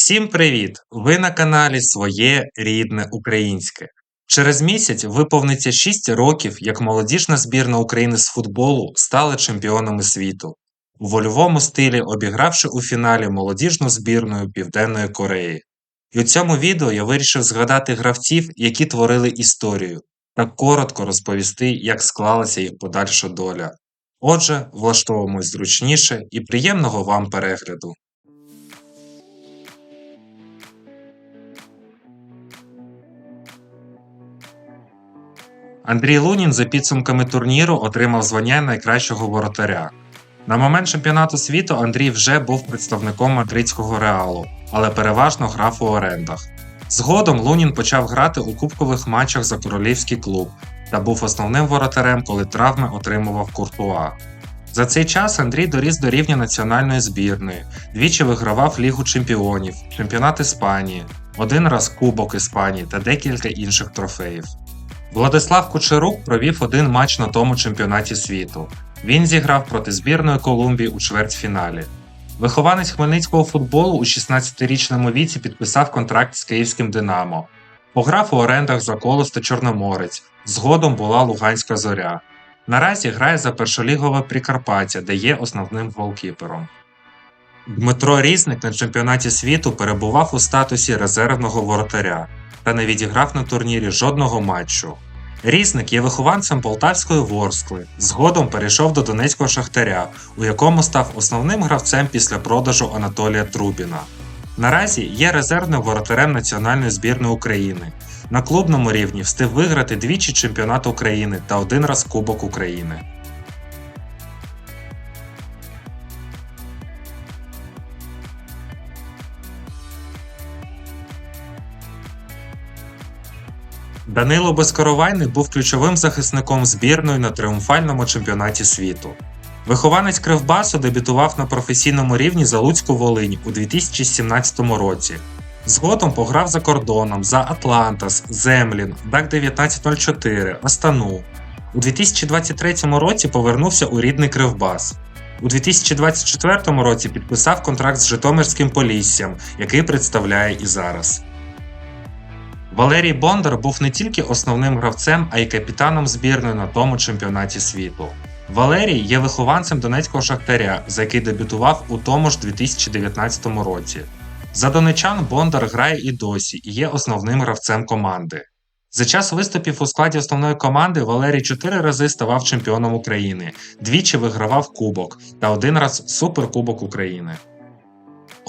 Всім привіт! Ви на каналі Своє рідне українське. Через місяць виповниться 6 років, як молодіжна збірна України з футболу стали чемпіонами світу, у вольовому стилі обігравши у фіналі молодіжну збірну Південної Кореї. І у цьому відео я вирішив згадати гравців, які творили історію, та коротко розповісти, як склалася їх подальша доля. Отже, влаштовуємось зручніше і приємного вам перегляду. Андрій Лунін за підсумками турніру отримав звання найкращого воротаря. На момент чемпіонату світу Андрій вже був представником мадридського реалу, але переважно грав у орендах. Згодом Лунін почав грати у кубкових матчах за королівський клуб та був основним воротарем, коли травми отримував Куртуа. За цей час Андрій доріс до рівня національної збірної, двічі вигравав Лігу чемпіонів, чемпіонат Іспанії, один раз Кубок Іспанії та декілька інших трофеїв. Владислав Кучерук провів один матч на тому чемпіонаті світу. Він зіграв проти збірної Колумбії у чвертьфіналі. Вихованець хмельницького футболу у 16-річному віці підписав контракт з київським Динамо. Пограв у орендах за Колос та Чорноморець. Згодом була Луганська зоря. Наразі грає за першолігове Прикарпаття, де є основним голкіпером. Дмитро Різник на чемпіонаті світу перебував у статусі резервного воротаря та не відіграв на турнірі жодного матчу. Різник є вихованцем полтавської Ворскли, згодом перейшов до Донецького Шахтаря, у якому став основним гравцем після продажу Анатолія Трубіна. Наразі є резервним воротарем національної збірної України. На клубному рівні встиг виграти двічі чемпіонат України та один раз Кубок України. Данило Безкоровайний був ключовим захисником збірної на тріумфальному чемпіонаті світу. Вихованець Кривбасу дебютував на професійному рівні за Луцьку Волинь у 2017 році. Згодом пограв за кордоном за Атлантас, Землін, ДАК 1904, Астану. У 2023 році повернувся у рідний Кривбас. У 2024 році підписав контракт з Житомирським Поліссям, який представляє і зараз. Валерій Бондар був не тільки основним гравцем, а й капітаном збірної на тому чемпіонаті світу. Валерій є вихованцем донецького шахтаря, за який дебютував у тому ж 2019 році. За донечан Бондар грає і досі і є основним гравцем команди. За час виступів у складі основної команди Валерій чотири рази ставав чемпіоном України, двічі вигравав Кубок та один раз Суперкубок України.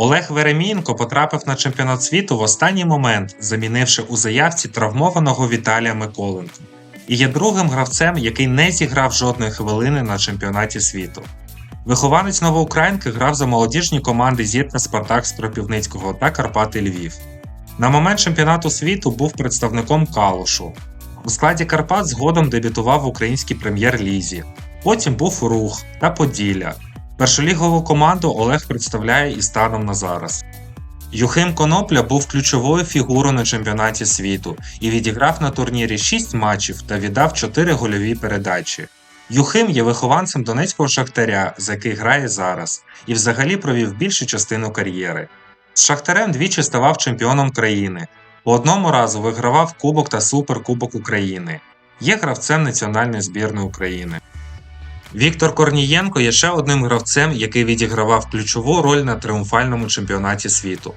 Олег Веремієнко потрапив на чемпіонат світу в останній момент, замінивши у заявці травмованого Віталія Миколенка, і є другим гравцем, який не зіграв жодної хвилини на чемпіонаті світу. Вихованець Новоукраїнки грав за молодіжні команди Зірка Спартак з Кропівницького та Карпати Львів. На момент чемпіонату світу був представником Калушу. У складі Карпат згодом дебютував в українській прем'єр-лізі. Потім був Рух та Поділля. Першолігову команду Олег представляє і станом на зараз. Юхим Конопля був ключовою фігурою на чемпіонаті світу і відіграв на турнірі 6 матчів та віддав 4 гольові передачі. Юхим є вихованцем донецького шахтаря, за який грає зараз, і взагалі провів більшу частину кар'єри. З Шахтарем двічі ставав чемпіоном країни, по одному разу вигравав Кубок та Суперкубок України. Є гравцем національної збірної України. Віктор Корнієнко є ще одним гравцем, який відігравав ключову роль на тріумфальному чемпіонаті світу.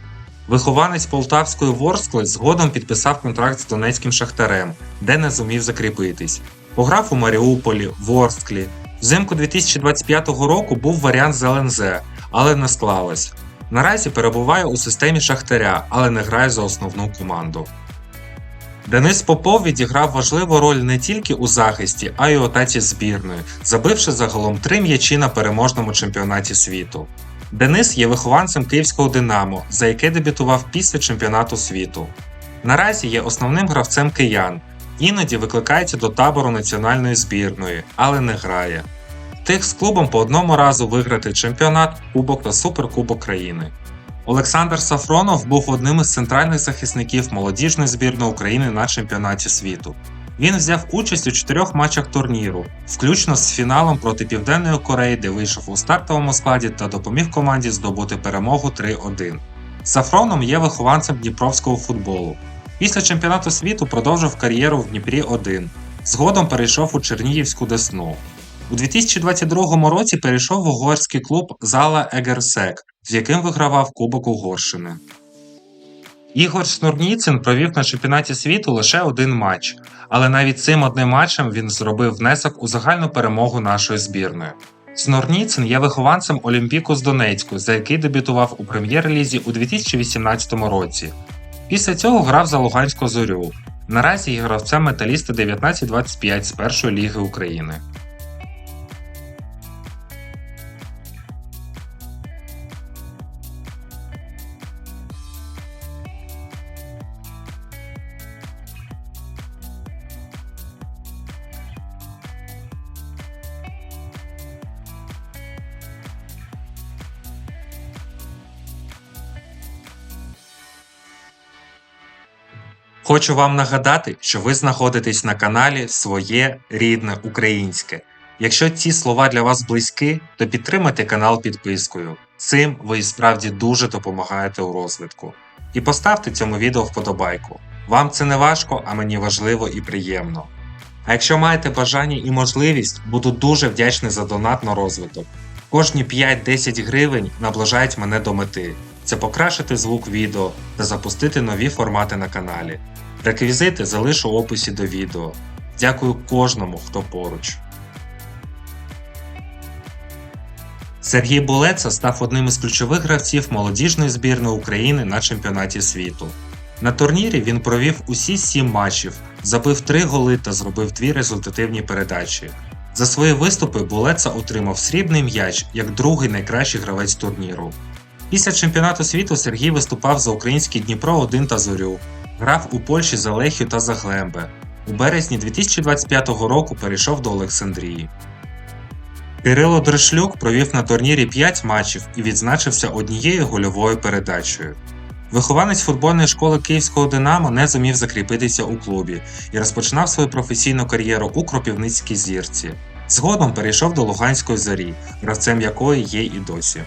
Вихованець полтавської Ворскли згодом підписав контракт з донецьким шахтарем, де не зумів закріпитись. Пограв у Маріуполі, Ворсклі. Взимку 2025 року був варіант з ЛНЗ, але не склалось. Наразі перебуває у системі Шахтаря, але не грає за основну команду. Денис Попов відіграв важливу роль не тільки у захисті, а й у атаці збірної, забивши загалом три м'ячі на переможному чемпіонаті світу. Денис є вихованцем київського Динамо, за яке дебютував після чемпіонату світу. Наразі є основним гравцем киян, іноді викликається до табору національної збірної, але не грає. Тих з клубом по одному разу виграти чемпіонат, кубок та суперкубок країни. Олександр Сафронов був одним із центральних захисників молодіжної збірної України на чемпіонаті світу. Він взяв участь у чотирьох матчах турніру, включно з фіналом проти Південної Кореї, де вийшов у стартовому складі та допоміг команді здобути перемогу 3-1. Сафроном є вихованцем дніпровського футболу. Після чемпіонату світу продовжив кар'єру в Дніпрі 1. Згодом перейшов у Чернігівську Десну. У 2022 році перейшов в угорський клуб Зала Егерсек, з яким вигравав Кубок Угорщини. Ігор Шнурніцин провів на чемпіонаті світу лише один матч, але навіть цим одним матчем він зробив внесок у загальну перемогу нашої збірної. Снорніцин є вихованцем Олімпіку з Донецьку, за який дебютував у прем'єр-лізі у 2018 році. Після цього грав за Луганську зорю. Наразі є гравцем металіста 1925 з першої ліги України. Хочу вам нагадати, що ви знаходитесь на каналі Своє рідне українське. Якщо ці слова для вас близькі, то підтримайте канал підпискою. Цим ви і справді дуже допомагаєте у розвитку. І поставте цьому відео вподобайку. Вам це не важко, а мені важливо і приємно. А якщо маєте бажання і можливість, буду дуже вдячний за донат на розвиток. Кожні 5-10 гривень наближають мене до мети. Це покращити звук відео та запустити нові формати на каналі. Реквізити залишу в описі до відео. Дякую кожному, хто поруч. Сергій Булеца став одним із ключових гравців молодіжної збірної України на чемпіонаті світу. На турнірі він провів усі сім матчів, забив три голи та зробив дві результативні передачі. За свої виступи Булеца отримав срібний м'яч як другий найкращий гравець турніру. Після чемпіонату світу Сергій виступав за український Дніпро 1 та Зорю, грав у Польщі за Лехію та за Глембе. У березні 2025 року перейшов до Олександрії. Кирило Дрешлюк провів на турнірі 5 матчів і відзначився однією гольовою передачею. Вихованець футбольної школи Київського Динамо не зумів закріпитися у клубі і розпочинав свою професійну кар'єру у Кропівницькій зірці. Згодом перейшов до Луганської зорі, гравцем якої є і досі.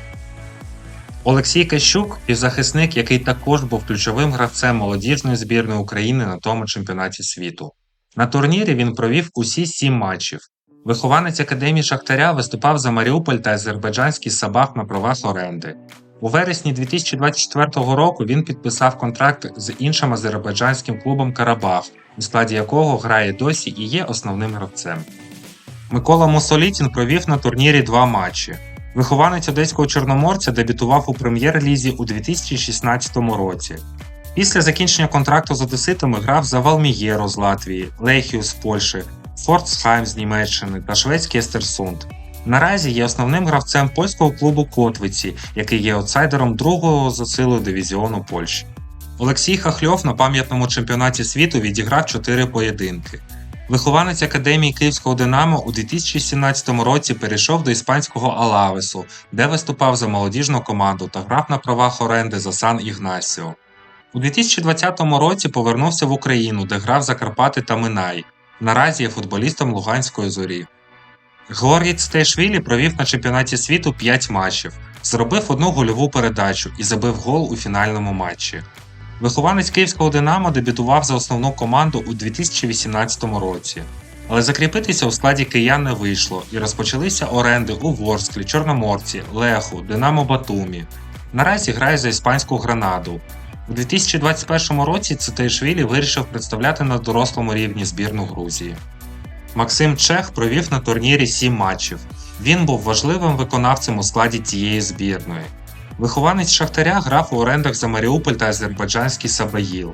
Олексій Кащук півзахисник, який також був ключовим гравцем молодіжної збірної України на тому чемпіонаті світу. На турнірі він провів усі сім матчів. Вихованець академії Шахтаря виступав за Маріуполь та азербайджанський Сабах на правах оренди. У вересні 2024 року він підписав контракт з іншим азербайджанським клубом Карабах, у складі якого грає досі і є основним гравцем. Микола Мусолітін провів на турнірі два матчі. Вихованець одеського чорноморця дебютував у прем'єр-лізі у 2016 році. Після закінчення контракту з одеситами грав за Валмієро з Латвії, Лехію з Польщі, Форцхайм з Німеччини та шведський Естерсунд. Наразі є основним гравцем польського клубу Котвиці, який є аутсайдером другого за силою дивізіону Польщі. Олексій Хахльов на пам'ятному чемпіонаті світу відіграв 4 поєдинки. Вихованець академії Київського Динамо у 2017 році перейшов до іспанського Алавесу, де виступав за молодіжну команду та грав на правах оренди за Сан Ігнасіо. У 2020 році повернувся в Україну, де грав за Карпати та Минай. Наразі є футболістом Луганської зорі. Георгій Цтешвілі провів на чемпіонаті світу 5 матчів, зробив одну гольову передачу і забив гол у фінальному матчі. Вихованець Київського Динамо дебютував за основну команду у 2018 році, але закріпитися у складі киян не вийшло і розпочалися оренди у Ворсклі, Чорноморці, Леху, Динамо Батумі. Наразі грає за іспанську гранаду. У 2021 році Цитейшвілі вирішив представляти на дорослому рівні збірну Грузії. Максим Чех провів на турнірі 7 матчів. Він був важливим виконавцем у складі цієї збірної. Вихованець Шахтаря грав у орендах за Маріуполь та азербайджанський Сабаїл.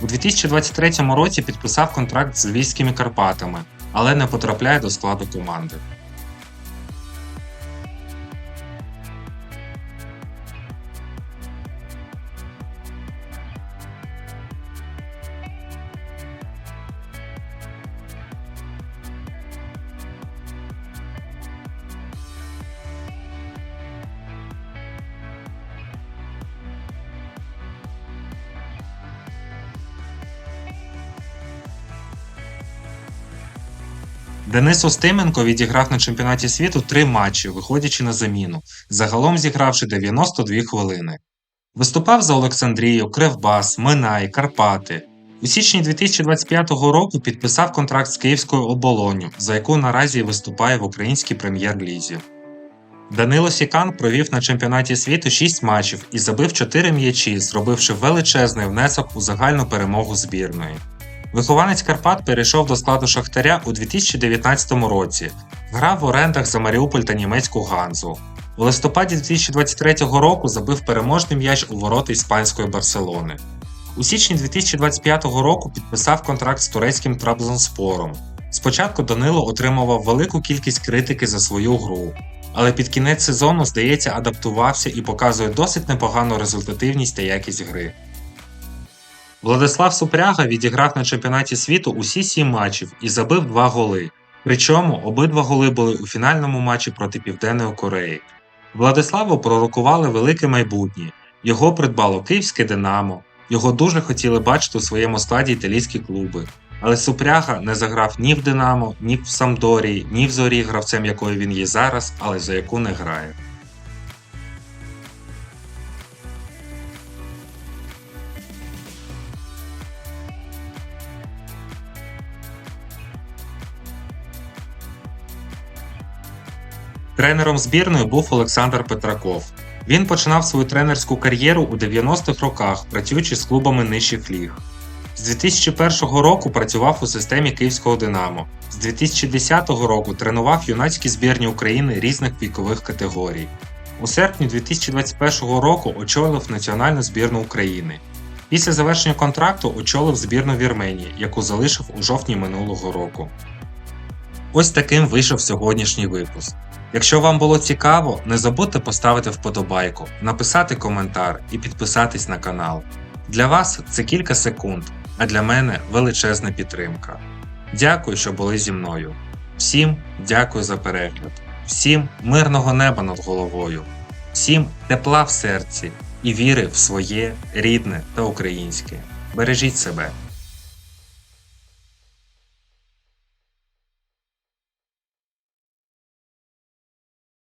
У 2023 році підписав контракт з Львівськими Карпатами, але не потрапляє до складу команди. Денис Остименко відіграв на чемпіонаті світу три матчі, виходячи на заміну, загалом зігравши 92 хвилини. Виступав за Олександрію, Кривбас, Минай, Карпати. У січні 2025 року підписав контракт з Київською оболонню, за яку наразі виступає в українській прем'єр-лізі. Данило Сікан провів на чемпіонаті світу 6 матчів і забив 4 м'ячі, зробивши величезний внесок у загальну перемогу збірної. Вихованець Карпат перейшов до складу Шахтаря у 2019 році, грав в орендах за Маріуполь та німецьку Ганзу. У листопаді 2023 року забив переможний м'яч у ворота іспанської Барселони. У січні 2025 року підписав контракт з турецьким Траблзонспором. Спочатку Данило отримував велику кількість критики за свою гру, але під кінець сезону, здається, адаптувався і показує досить непогану результативність та якість гри. Владислав Супряга відіграв на чемпіонаті світу усі сім матчів і забив два голи. Причому обидва голи були у фінальному матчі проти Південної Кореї. Владиславу пророкували велике майбутнє. Його придбало Київське Динамо. Його дуже хотіли бачити у своєму складі італійські клуби. Але Супряга не заграв ні в Динамо, ні в Самдорії, ні в Зорі, гравцем якої він є зараз, але за яку не грає. Тренером збірної був Олександр Петраков. Він починав свою тренерську кар'єру у 90-х роках, працюючи з клубами нижчих ліг. З 2001 року працював у системі Київського Динамо. З 2010 року тренував юнацькі збірні України різних вікових категорій. У серпні 2021 року очолив національну збірну України. Після завершення контракту очолив збірну Вірменії, яку залишив у жовтні минулого року. Ось таким вийшов сьогоднішній випуск. Якщо вам було цікаво, не забудьте поставити вподобайку, написати коментар і підписатись на канал. Для вас це кілька секунд, а для мене величезна підтримка. Дякую, що були зі мною. Всім дякую за перегляд, всім мирного неба над головою, всім тепла в серці і віри в своє рідне та українське. Бережіть себе.